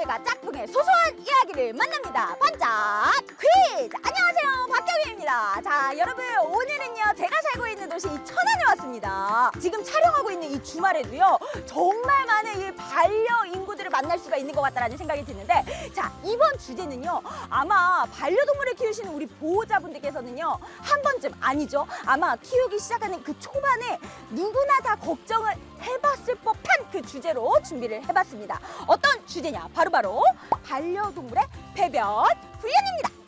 동물과 짝꿍의 소소한 이야기를 만납니다. 반짝 퀴즈! 안녕하세요. 박경희입니다. 자, 여러분, 오늘은요, 제가 살고 있는 도시 천안에 왔습니다. 지금 촬영하고 있는 이 주말에도요, 정말 많은 이 반려인구들을 만날 수가 있는 것 같다라는 생각이 드는데, 자, 이번 주제는요, 아마 반려동물을 키우시는 우리 보호자분들께서는요, 한 번쯤 아니죠. 아마 키우기 시작하는 그 초반에 누구나 다 걱정을 해봤을 법한 그 주제로 준비를 해봤습니다. 어떤 주제냐? 바로바로 반려동물의 배변 훈련입니다.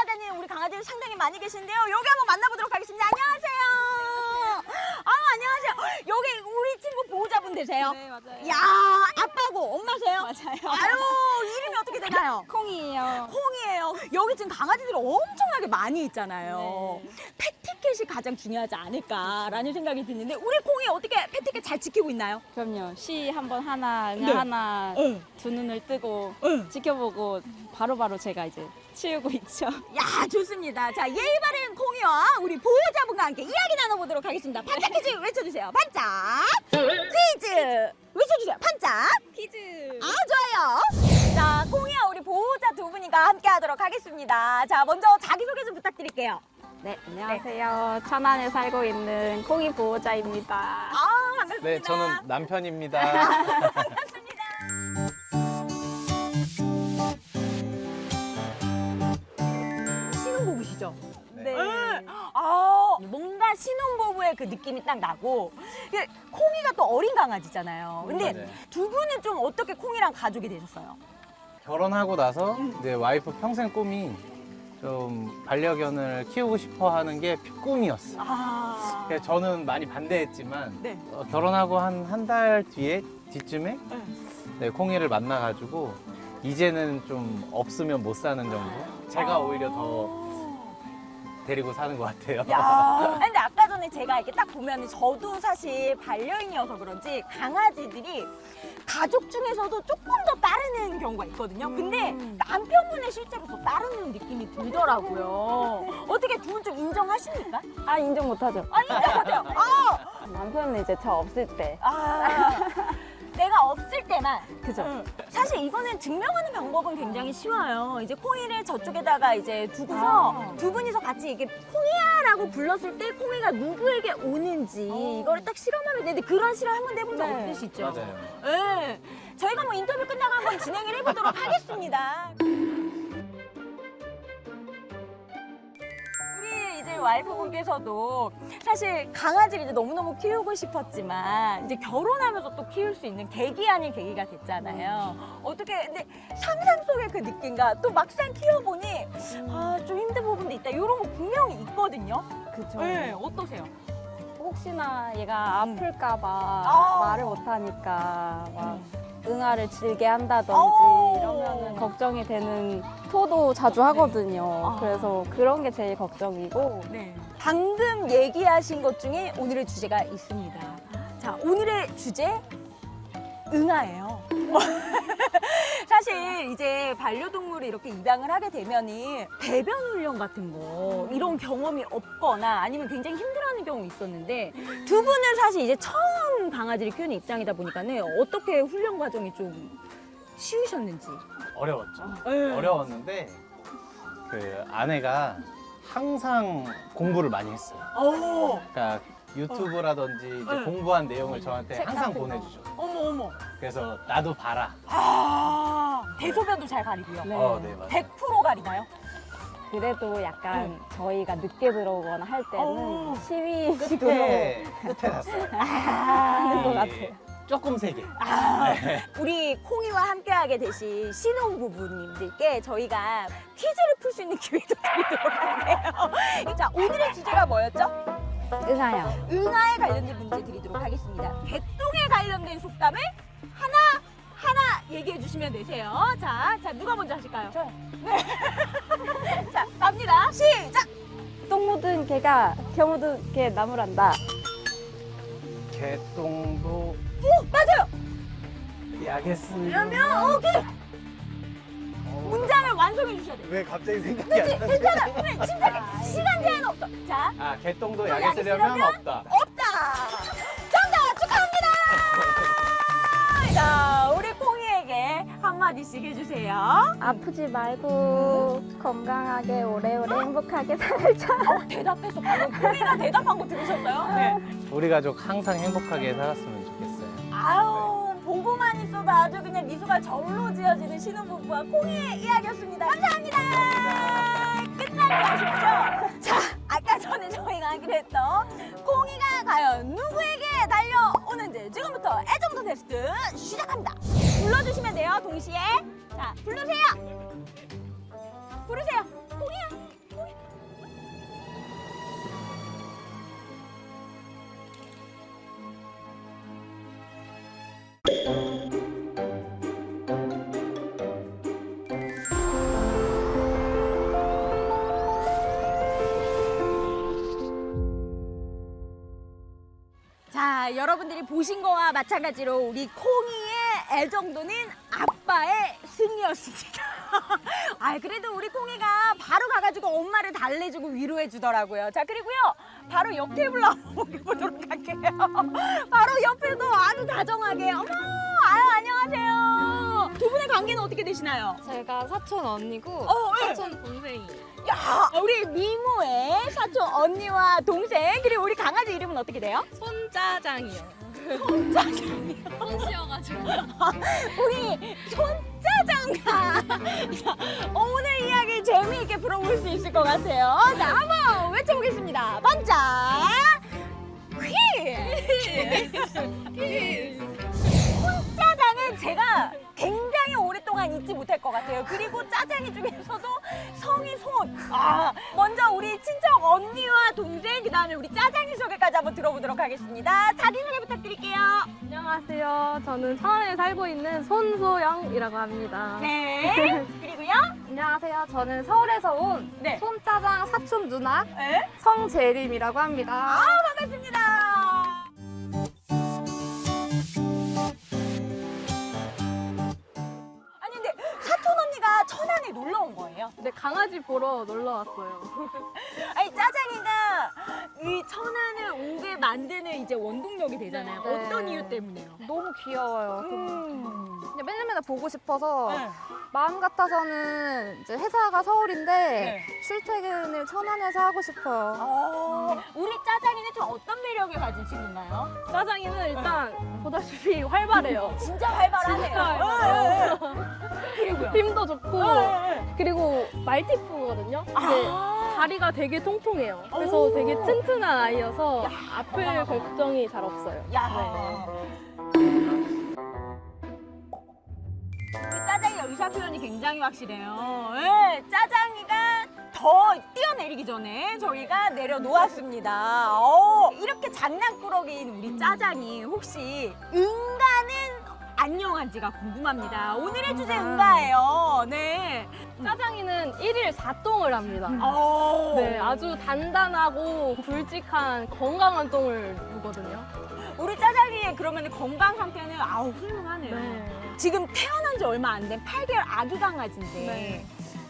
따라다니는 우리 강아지들 상당히 많이 계신데요. 여기 한번 만나보도록 하겠습니다. 안녕하세요. 아, 안녕하세요. 여기 우리 친구 보호자분 되세요? 네, 맞아요. 야, 아빠고 엄마세요? 맞아요. 아유, 이름이 어떻게 되나요? 콩이에요. 콩이에요. 여기 지금 강아지들이 엄청나게 많이 있잖아요. 네. 패티켓이 가장 중요하지 않을까라는 생각이 드는데 우리 콩이 어떻게 패티켓 잘 지키고 있나요? 그럼요. 시 한 번 하나, 응아 네. 하나 응. 두 눈을 뜨고 응. 지켜보고 바로바로 제가 이제 치우고 있죠. 야 좋습니다. 자 예의 바른 콩이와 우리 보호자분과 함께 이야기 나눠보도록 하겠습니다. 반짝 퀴즈 외쳐주세요. 반짝 퀴즈 외쳐주세요. 반짝 퀴즈. 아 좋아요. 자 콩이와 우리 보호자 두 분이가 함께하도록 하겠습니다. 자 먼저 자기 소개 좀 부탁드릴게요. 네, 안녕하세요. 천안에 살고 있는 콩이 보호자입니다. 아 반갑습니다. 네, 저는 남편입니다. 반갑습니다. 신혼부부시죠? 네. 아, 뭔가 신혼부부의 그 느낌이 딱 나고 이게 콩이가 또 어린 강아지잖아요. 근데 맞아요. 두 분은 좀 어떻게 콩이랑 가족이 되셨어요? 결혼하고 나서 음. 이제 와이프 평생 꿈이 좀 반려견을 키우고 싶어 하는 게 꿈이었어요. 아, 그래서 저는 많이 반대했지만 네. 어, 결혼하고 한 한 달 뒤에 뒤쯤에 네. 네, 콩이를 만나가지고 이제는 좀 없으면 못 사는 정도. 제가 오히려 더 데리고 사는 것 같아요. 야, 근데 아까 전에 제가 이렇게 딱 보면 저도 사실 반려인이어서 그런지 강아지들이 가족 중에서도 조금 더 따르는 경우가 있거든요. 근데 남편분의 실제로 더 따르는 느낌이 들더라고요. 어떻게 두 분 좀 인정하십니까? 아, 인정 못하죠. 아, 인정하세요. 아, 남편은 이제 저 없을 때. 아, 내가 없을 때만. 그죠? 응. 사실 이거는 증명하는 방법은 굉장히 쉬워요. 이제 콩이를 저쪽에다가 이제 두고서 아. 두 분이서 같이 이게 콩이야라고 불렀을 때 콩이가 누구에게 오는지 이거를 딱 실험하면 되는데 그런 실험 한 번도 해본 적 네. 없으시죠? 맞아요. 네. 저희가 뭐 인터뷰 끝나고 한번 진행을 해보도록 하겠습니다. 와이프분께서도 사실 강아지를 이제 너무너무 키우고 싶었지만 이제 결혼하면서 또 키울 수 있는 계기 아닌 계기가 됐잖아요. 어떻게 근데 상상 속의 그 느낌과 또 막상 키워보니 아 좀 힘든 부분도 있다. 이런 거 분명히 있거든요. 그죠. 네, 어떠세요? 혹시나 얘가 아플까봐 아. 말을 못하니까 막 응아를 질게 한다든지 오. 이러면 걱정이 되는 토도 자주 하거든요. 아. 그래서 그런 게 제일 걱정이고 네. 방금 얘기하신 것 중에 오늘의 주제가 있습니다. 자, 오늘의 주제 응아예요. 사실 이제 반려동물을 이렇게 입양을 하게 되면이 배변 훈련 같은 거 이런 경험이 없거나 아니면 굉장히 힘들어하는 경우 있었는데 두 분은 사실 이제 처음 강아지를 키우는 입장이다 보니까는 어떻게 훈련 과정이 좀 쉬우셨는지. 어려웠죠. 네. 어려웠는데 그 아내가 항상 공부를 많이 했어요. 오, 그러니까 유튜브라든지 이제 네. 공부한 내용을 저한테 책 항상 같은 거. 보내주죠. 어머 어머. 그래서 나도 봐라. 아, 대소변도 잘 가리고요. 네. 어, 네 맞아요. 100% 가리나요? 그래도 약간 저희가 늦게 들어오거나 할 때는 어. 시위 식으로 끝에 끝에 났어요. 하는 것이 같아요. 조금 세게. 아, 네. 우리 콩이와 함께하게 되신 신혼부부님들께 저희가 퀴즈를 풀 수 있는 기회도 드리도록 할게요. 자, 오늘의 주제가 뭐였죠? 응아요. 응아에 관련된 문제 드리도록 하겠습니다. 개똥에 관련된 속담을 하나, 얘기해 주시면 되세요. 자, 자 누가 먼저 하실까요? 저요. 네. 자, 갑니다. 시작. 똥 묻은 개가 겨 묻은 개 나무란다. 개똥도 오, 맞아요. 쓰면 그러면 오케이. 문장을 완성해 주셔야 돼요. 왜 갑자기 생각이 그렇지, 안 나지? 괜찮아. 그래, 침착해. 시간 제한 없어. 자, 아 개똥도 약에 쓰려면 쓰려면? 없다. 없다. 정답 축하합니다. 자, 우리 콩이에게 한마디씩 해주세요. 아프지 말고 건강하게 오래오래 행복하게 살자. 어, 대답해서 방금 콩이가 대답한 거 들으셨어요? 네. 우리 가족 항상 행복하게 살았으면 좋겠어요. 아유, 보고만 있어도 아주 그냥 미소가 절로 지어지는 신혼부부와 콩이의 이야기였습니다. 감사합니다. 끝난 거 아쉽죠? 자, 저희가 하기로 했던 콩이가 과연 누구에게 달려오는지 지금부터 애정도 테스트 시작합니다. 불러주시면 돼요, 동시에. 자, 부르세요. 부르세요. 콩이야. 콩이. 자, 여러분들이 보신 거와 마찬가지로 우리 콩이의 애정도는 아빠의 승리였습니다. 아, 그래도 우리 콩이가 바로 가가지고 엄마를 달래주고 위로해 주더라고요. 자, 그리고요, 바로 옆 테이블로 보도록 할게요. 바로 옆에도 아주 다정하게, 어머, 아유, 안녕하세요. 두 분의 관계는 어떻게 되시나요? 제가 사촌 언니고 어, 예. 사촌 동생이에요. 야, 우리 미모의 사촌 언니와 동생, 그리고 우리 강아지 이름은 어떻게 돼요? 손짜장이요. 짜장이요. 손씨여가지고. 우리 손짜장가. 자, 오늘 이야기 재미있게 풀어볼 수 있을 것 같아요. 자, 한번 외쳐보겠습니다. 반짝 퀴즈. 손짜장은 제가 굉장히 오랫동안 잊지 못할 것 같아요. 그리고 짜장이 중에서도. 아, 먼저 우리 친척 언니와 동생, 그 다음에 우리 짜장이 소개까지 한번 들어보도록 하겠습니다. 자기소개 부탁드릴게요. 안녕하세요. 저는 천안에 살고 있는 손소영이라고 합니다. 네. 그리고요. 안녕하세요. 저는 서울에서 온 네. 손짜장 사촌 누나 네. 성재림이라고 합니다. 아, 반갑습니다. 천안에 놀러 온 거예요? 네, 강아지 보러 놀러 왔어요. 아니 짜장이가 이 천안을 오게 만드는 이제 원동력이 되잖아요. 네. 어떤 이유 때문에요? 너무 귀여워요. 음. 그냥 맨날 맨날 보고 싶어서 네. 마음 같아서는 이제 회사가 서울인데 네. 출퇴근을 천안에서 하고 싶어요. 어, 우리 짜장이는 좀 어떤 매력을 가진 친구인가요? 짜장이는 일단 보다시피 활발해요. 진짜 활발하네요. 진짜 네, 네. 그리고요. 힘도 좋고 네. 그리고 말티푸거든요. 근데 아. 다리가 되게 통통해요. 그래서 오. 되게 튼튼한 아이여서 아플 걱정이 잘 없어요. 야. 우리 짜장이가 의사 표현이 굉장히 확실해요. 예, 짜장이가 더 뛰어내리기 전에 저희가 내려놓았습니다. 어, 이렇게 장난꾸러기인 우리 짜장이 혹시 응가는 안녕한지가 궁금합니다. 오늘의 주제 응가예요. 네. 짜장이는 1일 4똥을 합니다. 어. 네, 아주 단단하고 굵직한 건강한 똥을 누거든요. 우리 짜장이의 그러면 건강 상태는 아우 훌륭하네요. 네. 지금 태어난 지 얼마 안 된 8개월 아기 강아지인데 네.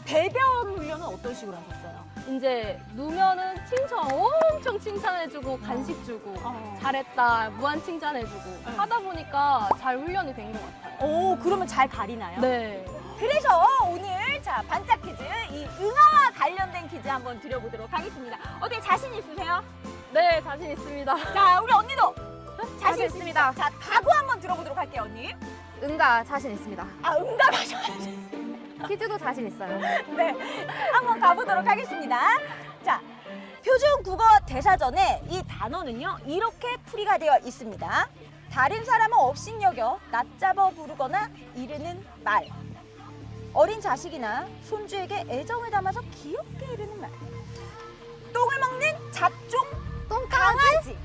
배변 훈련은 어떤 식으로 하셨어요? 이제 누면은 칭찬 엄청 칭찬해주고 간식 주고 어. 잘했다 무한 칭찬해주고 네. 하다 보니까 잘 훈련이 된 것 같아요. 오, 그러면 잘 가리나요? 네. 그래서 오늘 자 반짝 퀴즈 이 응아와 관련된 퀴즈 한번 드려보도록 하겠습니다. 어때 자신 있으세요? 네, 자신 있습니다. 자, 우리 언니도 자신 자신 있습니다. 있습니다. 자, 각오 한번 들어보도록 할게요, 언니. 응가 자신 있습니다. 아, 응답하셔야지. 퀴즈도 자신 있어요. 네, 한번 가보도록 하겠습니다. 자, 표준 국어 대사전에 이 단어는요 이렇게 풀이가 되어 있습니다. 다른 사람은 업신여겨 낮잡아 부르거나 이르는 말. 어린 자식이나 손주에게 애정을 담아서 귀엽게 이르는 말. 똥을 먹는 잡종 똥강아지.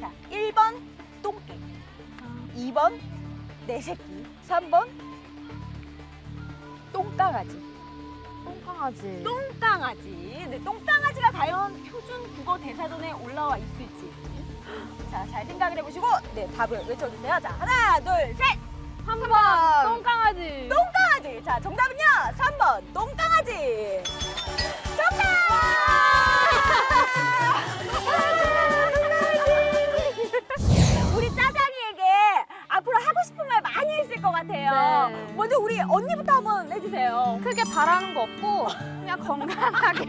자, 1번 똥개, 2번 내 새끼. 3번 똥강아지. 똥강아지. 똥강아지. 네, 똥강아지가 과연 표준 국어 대사전에 올라와 있을지. 자, 잘 생각을 해보시고 네 답을 외쳐주세요. 자, 하나, 둘, 셋. 3번 똥강아지. 똥강아지. 자, 정답은요. 3번 똥강아지. 정답! 우리 짜장이에게 앞으로 하고 싶은 말 많이 있을 것 같아요. 네. 먼저 우리 언니부터 한번 해주세요. 크게 바라는 거 없고 그냥 건강하게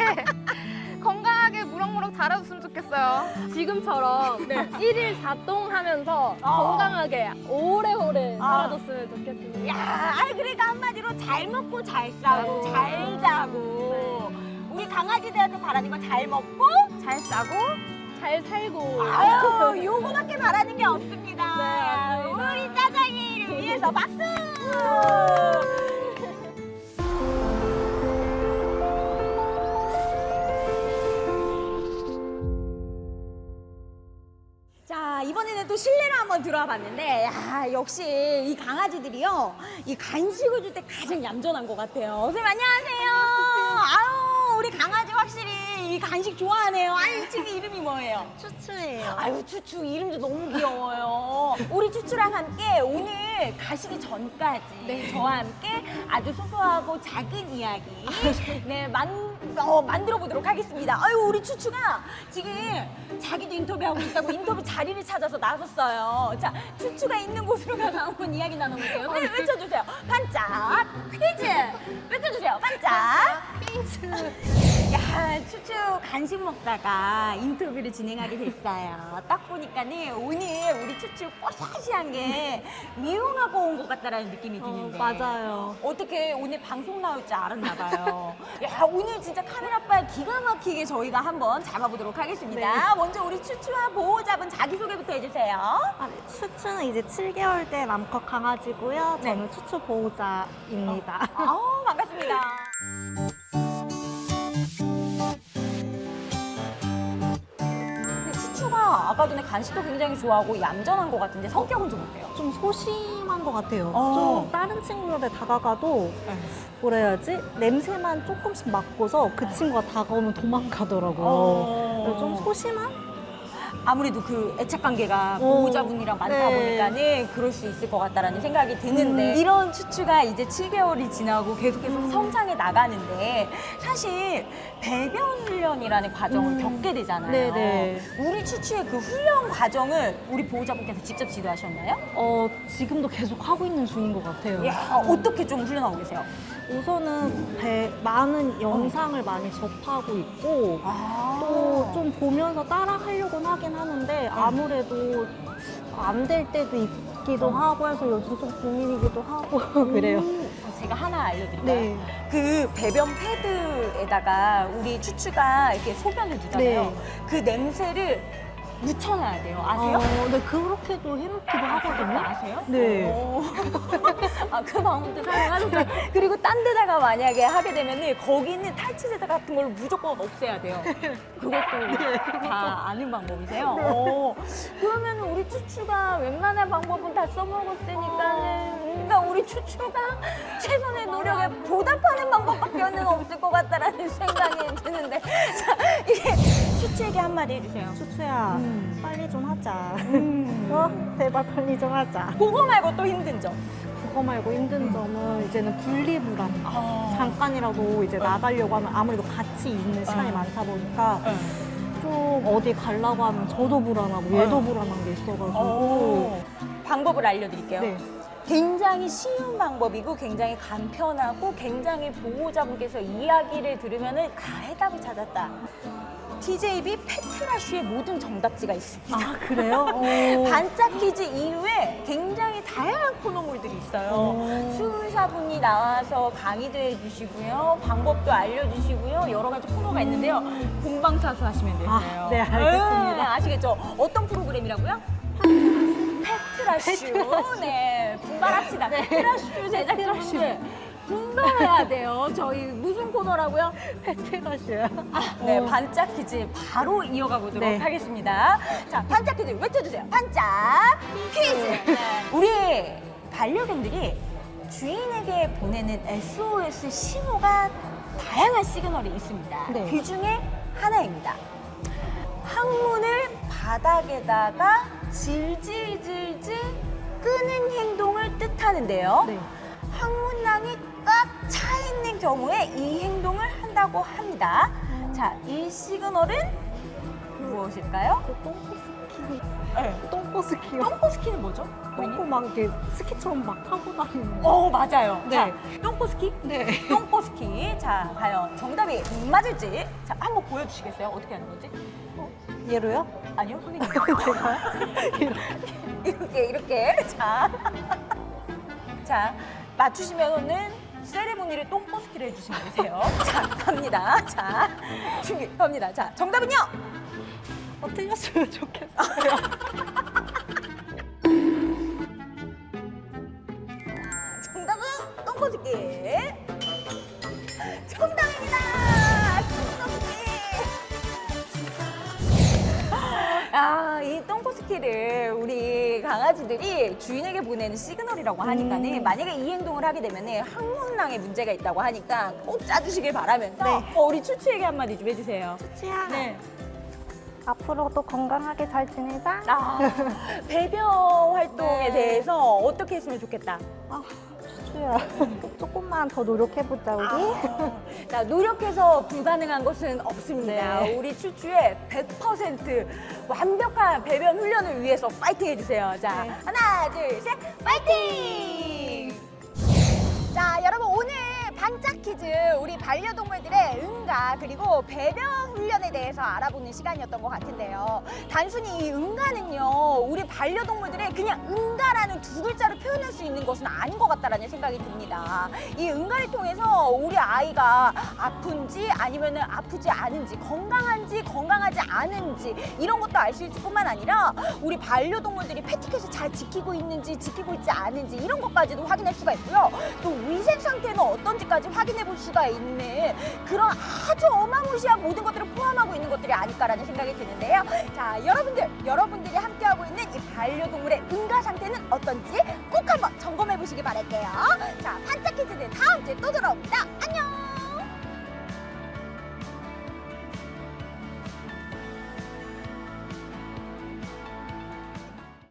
건강하게 무럭무럭 자라줬으면 좋겠어요. 지금처럼 일 1일 4똥 하면서 어. 건강하게 오래오래 아. 살아줬으면 좋겠습니다. 야, 아니 그러니까 한마디로 잘 먹고 잘 싸고 네. 잘 자고 우리 강아지들한테 바라는 건 잘 먹고 잘 싸고 잘 살고. 아유 요거밖에 바라는 게 없습니다. 네, 맞습니다. 우리 짜장이를 위해서 박수! 실내로 한번 들어와 봤는데 야 역시 이 강아지들이요 이 간식을 줄 때 가장 얌전한 것 같아요 선생님 안녕하세요 아유 우리 강아지 확실히 이 간식 좋아하네요 아유 이 친구 이름이 뭐예요? 추추예요. 아유 추추 이름도 너무 귀여워요. 우리 추추랑 함께 오늘 가시기 전까지 저와 함께 아주 소소하고 작은 이야기 네 만, 어, 만들어 보도록 하겠습니다. 아유 우리 추추가 지금 자기도 인터뷰하고 있다고 인터뷰 자리를 찾아서 나섰어요. 자 추추가 있는 곳으로 가서 한번 이야기 나눠볼게요. 네, 외쳐주세요. 반짝 퀴즈 외쳐주세요. 반짝 퀴즈. 야 추추 간식 먹다가 인터뷰를 진행하게 됐어요. 딱 보니까는 오늘 우리 추추 뽀샤시한 게 미용하고 온 것 같다라는 느낌이 드는데. 맞아요. 어떻게 오늘 방송 나올 줄 알았나 봐요. 야 오늘 진짜 카메라빨 기가 막히게 저희가 한번 잡아보도록 하겠습니다. 먼저 우리 추추와 보호자분 자기소개부터 해주세요. 아, 네. 추추는 이제 7개월 된 암컷 강아지고요. 네. 저는 추추 보호자입니다. 아우 반갑습니다. 아까 전에 간식도 굉장히 좋아하고 얌전한 것 같은데 성격은 좀 어때요? 좀 소심한 것 같아요. 어. 좀 다른 친구들한테 다가가도 뭐라 해야지? 냄새만 조금씩 맡고서 그 친구가 다가오면 도망가더라고요. 어. 그래서 좀 소심한? 아무래도 그 애착 관계가 어. 보호자분이랑 많다 네. 보니까는 그럴 수 있을 것 같다라는 생각이 드는데 음. 이런 추추가 이제 7개월이 지나고 계속해서 성장해 나가는데 사실 배변 훈련이라는 과정을 음. 겪게 되잖아요. 네네. 우리 추추의 그 훈련 과정을 우리 보호자분께서 직접 지도하셨나요? 어, 지금도 계속 하고 있는 중인 것 같아요. 야, 어떻게 좀 훈련하고 계세요? 우선은 배- 많은 영상을 많이 접하고 있고 또좀 보면서 따라 하려고는 하긴 하는데 아무래도 안 될 때도 있기도 하고 해서 요즘 좀 고민이기도 하고 그래요. 제가 하나 알려드릴까요? 네. 그 배변 패드에다가 우리 추추가 이렇게 소변을 두잖아요. 네. 그 냄새를 묻혀놔야 돼요. 아세요? 어, 네, 그렇게도 해놓기도 하거든요. 아세요? 네. 오. 아, 그 방법도 사용하셨죠. 그리고 딴 데다가 만약에 하게 되면은 거기 있는 탈취제다 같은 걸 무조건 없애야 돼요. 그것도 다 아는 방법이세요? 어. 그러면 우리 추추가 웬만한 방법은 다 써먹었으니까는 그러니까 우리 추추가 최선의 노력에 보답하는 방법밖에 는 없을 것 같다라는 생각이 드는데 자, 한마디 해주세요. 추추야, 음. 빨리 좀 하자. 어? 제발 빨리 좀 하자. 그거 말고 또 힘든 점. 그거 말고 힘든 점은 이제는 분리불안. 아. 잠깐이라도 이제 나가려고 하면 아무래도 같이 있는 시간이 어. 많다 보니까 네. 좀 어디 가려고 하면 저도 불안하고 얘도 어. 불안한 게 있어가지고 오. 방법을 알려드릴게요. 네. 굉장히 쉬운 방법이고 굉장히 간편하고 굉장히 보호자분께서 이야기를 들으면 은 아 해답을 찾았다. TJB 페트라쉬의 모든 정답지가 있습니다. 아 그래요? 오. 반짝 퀴즈 이후에 굉장히 다양한 코너물들이 있어요. 오. 수의사분이 나와서 강의도 해주시고요. 방법도 알려주시고요. 여러 가지 코너가 있는데요. 본방사수 하시면 돼요. 아, 네, 알겠습니다. 네, 아시겠죠? 어떤 프로그램이라고요? 페트라슈. 네, 분발합시다. 페트라슈 제작자분들. 분발해야 돼요. 저희 무슨 코너라고요? 페트라시요. 네, 어. 반짝 퀴즈 바로 이어가 보도록 네. 하겠습니다. 자, 반짝 퀴즈 외쳐주세요. 반짝 퀴즈. 네. 우리 반려견들이 주인에게 보내는 SOS 신호가 다양한 시그널이 있습니다. 네. 그 중에 하나입니다. 항문을 바닥에다가 질질질질 끄는 행동을 뜻하는데요. 네. 항문낭이 꽉차 있는 경우에 이 행동을 한다고 합니다. 자, 이 시그널은 무엇일까요? 그 똥꼬 스키. 네. 똥꼬 스키요. 똥꼬 스키는 뭐죠? 똥꼬 막 이렇게 스키처럼 막 타고 다니는. 어, 맞아요. 네. 자, 똥꼬 스키? 네. 똥꼬 스키. 자, 과연 정답이 맞을지. 자, 한번 보여주시겠어요? 어떻게 하는 건지? 얘로요? 아니요, 선생님. 이렇게, 이렇게. 자. 자, 맞추시면은 세레모니를 똥꼬스키를 해주시면 되세요. 자, 갑니다. 자, 준비, 갑니다. 자, 정답은요? 어, 틀렸으면 좋겠어요. 정답은 똥꼬스키. 정답입니다. 똥꼬스키. 아, 이 똥꼬스키를 우리 강아지들이 주인에게 보내는 시그널이라고 하니까는 음. 만약에 이 행동을 하게 되면 항문낭에 문제가 있다고 하니까 꼭 짜주시길 바라면서 네. 어, 우리 추추에게 한마디 좀 해주세요. 치아. 네. 앞으로도 건강하게 잘 지내자. 아, 배변 활동에 네. 대해서 어떻게 했으면 좋겠다. 아, 추추야. 조금만 더 노력해보자, 우리. 아, 자, 노력해서 불가능한 것은 없습니다. 네. 우리 추추의 100% 완벽한 배변 훈련을 위해서 파이팅 해주세요. 자, 네. 하나, 둘, 셋, 파이팅! 자, 여러분 반짝 퀴즈 우리 반려동물들의 응가 그리고 배변 훈련에 대해서 알아보는 시간이었던 것 같은데요. 단순히 이 응가는요, 우리 반려동물들의 그냥 응가라는 두 글자로 표현할 수 있는 것은 아닌 것 같다라는 생각이 듭니다. 이 응가를 통해서 우리 아이가 아픈지 아니면 아프지 않은지 건강한지 건강하지 않은지 이런 것도 알 수 있을 뿐만 아니라 우리 반려동물들이 패티켓을 잘 지키고 있는지 지키고 있지 않은지 이런 것까지도 확인할 수가 있고요. 또 위생 상태는 어떤지까지 확인해 볼 수가 있는 그런 아주 어마무시한 모든 것들을 포함하고 있는 것들이 아닐까라는 생각이 드는데요. 자, 여러분들, 여러분들이 함께하고 있는 이 반려동물의 응가 상태는 어떤지 꼭 한번 점검해 보시기 바랄게요. 자, 반짝 퀴즈는 다음 주에 또 돌아옵니다. 안녕!